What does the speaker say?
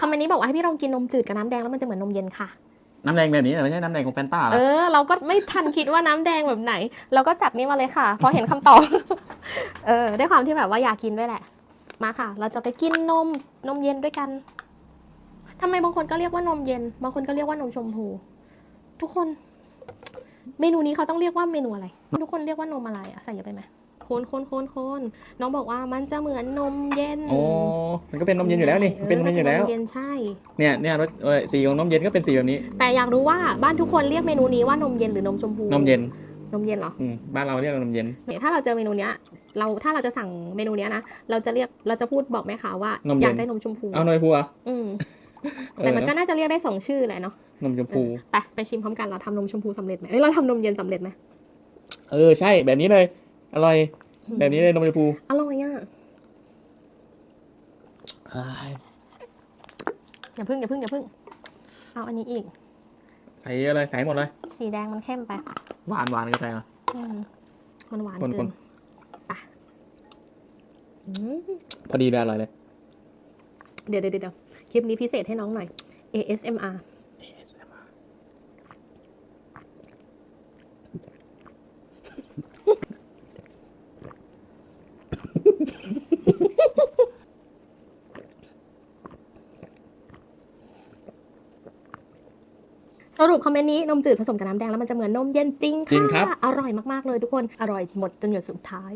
คอมเมนต์นี้บอกว่าให้พี่ลองกินนมจืดกับน้ำแดงแล้วมันจะเหมือนนมเย็นค่ะ น้ำแดงแบบนี้นะไม่ใช่น้ำแดงของแฟนต้าหรเออ อ เราก็ไม่ทันคิดว่าน้ำแดงแบบไหน เราก็จับนี่มาเลยค่ะพอเห็นคำตอบ เออด้วยความที่แบบว่าอยากกินด้วยแหละ มาค่ะ เราจะไปกินนมนมเย็นด้วยกันทำไมบางคนก็เรียกว่านมเย็น บางคนก็เรียกว่านมชมพู ทุกคน เมนูนี้เขาต้องเรียกว่าเมนูอะไร ทุกคนเรียกว่านมอะไรอะใส่เยอะไปไหมโคนโคนโคนโคนน้องบอกว่ามันจะเหมือนนมเย็น โอ้ มันก็เป็นนมเย็นอยู่แล้วนี่มันเป็นนมเย็นอยู่แล้วนมเย็นใช่ เนี่ยเนี่ยรสเอ่อสีของนมเย็นก็เป็นสีแบบนี้ แต่อยากรู้ว่าบ้านทุกคนเรียกเมนูนี้ว่านมเย็นหรือนมชมพูนมเย็นนมเย็นเหรออืมบ้านเราเรียกว่านมเย็น เนี่ยถ้าเราเจอเมนูเนี้ย เราถ้าเราจะสั่งเมนูเนี้ยนะเราจะเรียกเราจะพูดบอกแม่ค้าว่านมเย็น อยากได้นมชมพูเอาหน่อยพัวอืมเอแต่อมันก็น่าจะเรียกได้สองชื่อแหละเนาะนมชมพู ไปไปชิมพร้อมกันเราทำนมชมพูสำเร็จไหมเอ้ยเราทำนมเย็นสำเร็จไหม เออใช่แบบนี้เลย อร่อย แบบนี้เลยนมชมพู อร่ อยอะอ้ายอย่าพึ่งอย่าพึ่งอย่าพึ่ง เอาอันนี้อีก ใส่เยอะเลยใส่หมดเลย สีแดงมันเข้มไป หวานหวานกาแฟอะอืมมันหวานคนเกิคนนไปอืมพอดีเลยอร่อยเลย เดี๋ยวเดี๋ยวเดี๋ยวคลิปนี้พิเศษให้น้องหน่อย ASMR สรุปคอมเมนต์นี้นมจืดผสมกับน้ำแดงแล้วมันจะเหมือนนมเย็นจริงจริงครับค่ะอร่อยมากๆเลยทุกคน อร่อยหมดจนหยดสุดท้าย